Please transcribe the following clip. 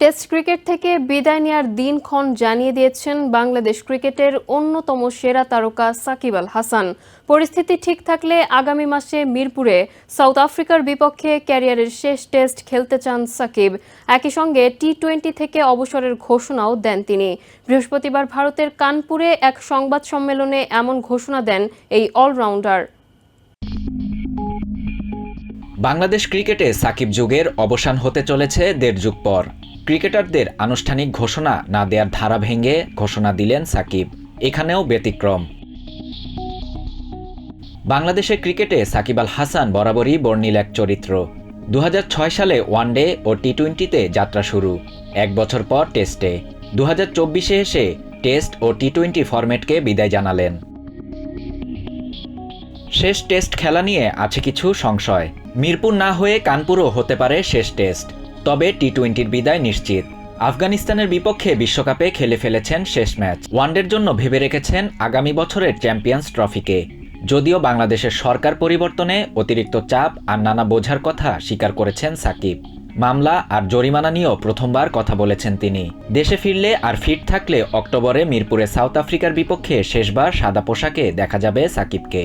Test cricket থেকে বিদায় নেওয়ার দিনক্ষণ জানিয়ে দিয়েছেন বাংলাদেশ ক্রিকেটের অন্যতম সেরা তারকা সাকিব আল হাসান। পরিস্থিতি ঠিক থাকলে আগামী মাসে মিরপুরে সাউথ আফ্রিকার বিপক্ষে ক্যারিয়ারের শেষ টেস্ট খেলতে চান সাকিব। একই সঙ্গে টি টোয়েন্টি থেকে অবসরের ঘোষণাও দেন তিনি। বৃহস্পতিবার ভারতের কানপুরে এক সংবাদ সম্মেলনে এমন ঘোষণা দেন এই অলরাউন্ডার। বাংলাদেশ ক্রিকেটে সাকিব যুগের অবসান হতে চলেছে দেড় যুগ পর। ক্রিকেটারদের আনুষ্ঠানিক ঘোষণা না দেওয়ার ধারা ভেঙে ঘোষণা দিলেন সাকিব। এখানেও ব্যতিক্রম। বাংলাদেশের ক্রিকেটে সাকিব আল হাসান বরাবরই বর্ণিল এক চরিত্র। দু হাজার ছয় সালে ওয়ানডে ও টি টোয়েন্টিতে যাত্রা শুরু, এক বছর পর টেস্টে। দু এসে টেস্ট ও টি টোয়েন্টি ফরম্যাটকে বিদায় জানালেন। শেষ টেস্ট খেলা নিয়ে আছে কিছু সংশয়। মিরপুর না হয়ে কানপুরও হতে পারে শেষ টেস্ট, তবে টি টোয়েন্টির বিদায় নিশ্চিত। আফগানিস্তানের বিপক্ষে বিশ্বকাপে খেলে ফেলেছেন শেষ ম্যাচ। ওয়ানডের জন্য ভেবে রেখেছেন আগামী বছরের চ্যাম্পিয়ন্স ট্রফিকে। যদিও বাংলাদেশের সরকার পরিবর্তনে অতিরিক্ত চাপ আর নানা বোঝার কথা স্বীকার করেছেন সাকিব। মামলা আর জরিমানা নিয়েও প্রথমবার কথা বলেছেন তিনি। দেশে ফিরলে আর ফিট থাকলে অক্টোবরে মিরপুরে সাউথ আফ্রিকার বিপক্ষে শেষবার সাদা পোশাকে দেখা যাবে সাকিবকে।